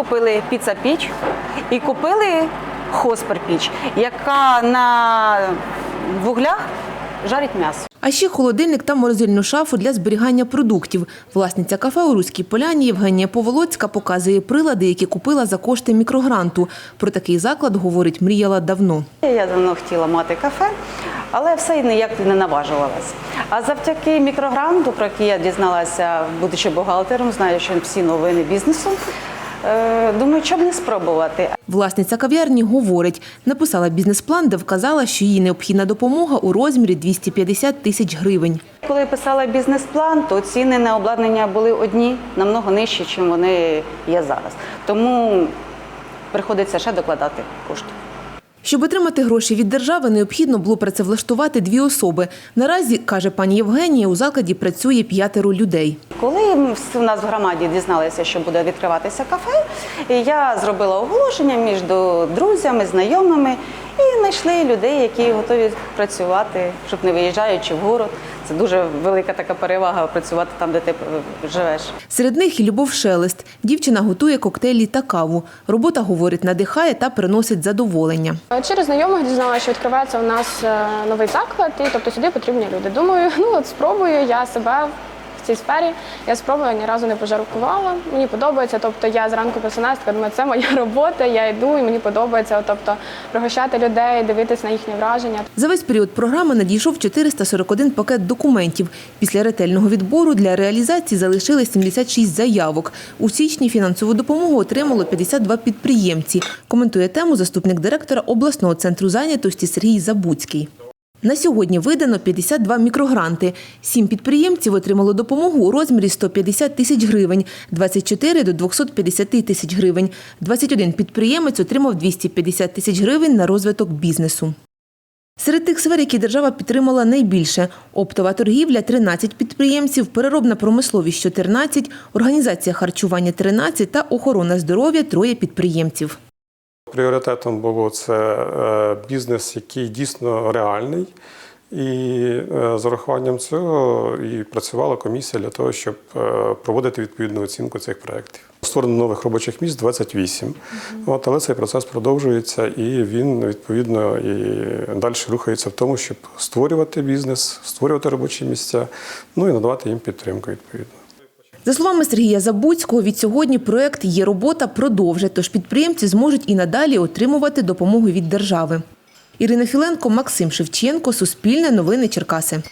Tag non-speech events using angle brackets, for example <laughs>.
купили піца-піч і купили хоспер-піч, яка на вуглях жарить м'ясо. А ще холодильник та морозильну шафу для зберігання продуктів. Власниця кафе у Руській Поляні Євгенія Поволоцька показує прилади, які купила за кошти мікрогранту. Про такий заклад, говорить, мріяла давно. Я давно хотіла мати кафе, але все ніяк не наважувалась. А завдяки мікрогранту, про який я дізналася, будучи бухгалтером, знаю, що всі новини бізнесу. Е, Думаю, чому не спробувати. Власниця кав'ярні говорить, написала бізнес-план, де вказала, що їй необхідна допомога у розмірі 250 тисяч гривень. Коли я писала бізнес-план, то ціни на обладнання були одні намного нижчі, ніж вони є зараз. Тому приходиться ще докладати кошти. Щоб отримати гроші від держави, необхідно було працевлаштувати дві особи. Наразі, каже пані Євгенія, у закладі працює п'ятеро людей. Коли у нас в громаді дізналися, що буде відкриватися кафе, я зробила оголошення між друзями, знайомими і знайшли людей, які готові працювати, щоб не виїжджаючи в город. Це дуже велика така перевага працювати там, де ти е, живеш. Серед них і Любов Шелест. Дівчина готує коктейлі та каву. Робота, говорить, надихає та приносить задоволення. Через знайомих дізналася, що відкривається у нас е, новий заклад, і тобто сюди потрібні люди. Думаю, <laughs> ну от спробую я себе цій сфері. Я спробую ні разу не пожаркувала. Мені подобається. Тобто я зранку просинаюся, думаю, це моя <laughs> робота. Я йду і мені подобається. Тобто пригощати людей, дивитись на їхні враження. За весь період програми надійшов 441 пакет документів. Після ретельного відбору для реалізації залишили 76 заявок. У січні фінансову допомогу отримало 52 підприємці. Коментує тему заступник директора обласного центру зайнятості Сергій Забуцький. На сьогодні видано 52 мікрогранти. Сім підприємців отримало допомогу у розмірі 150 тисяч гривень, 24 – до 250 тисяч гривень. 21 підприємець отримав 250 тисяч гривень на розвиток бізнесу. Серед тих сфер, які держава підтримала найбільше – оптова торгівля – 13 підприємців, переробна промисловість – 14, організація харчування – 13 та охорона здоров'я – троє підприємців. Пріоритетом було це е, бізнес, який дійсно реальний. І е, з урахуванням цього і працювала комісія для того, щоб е, проводити відповідну оцінку цих проєктів. Створено нових робочих місць 28. От, але цей процес продовжується і він відповідно і далі рухається в тому, щоб створювати бізнес, створювати робочі місця, ну і надавати їм підтримку відповідно. За словами Сергія Забуцького, від сьогодні проект «Є робота» продовжить, тож підприємці зможуть і надалі отримувати допомогу від держави. Ірина Філенко, Максим Шевченко, Суспільне новини Черкаси.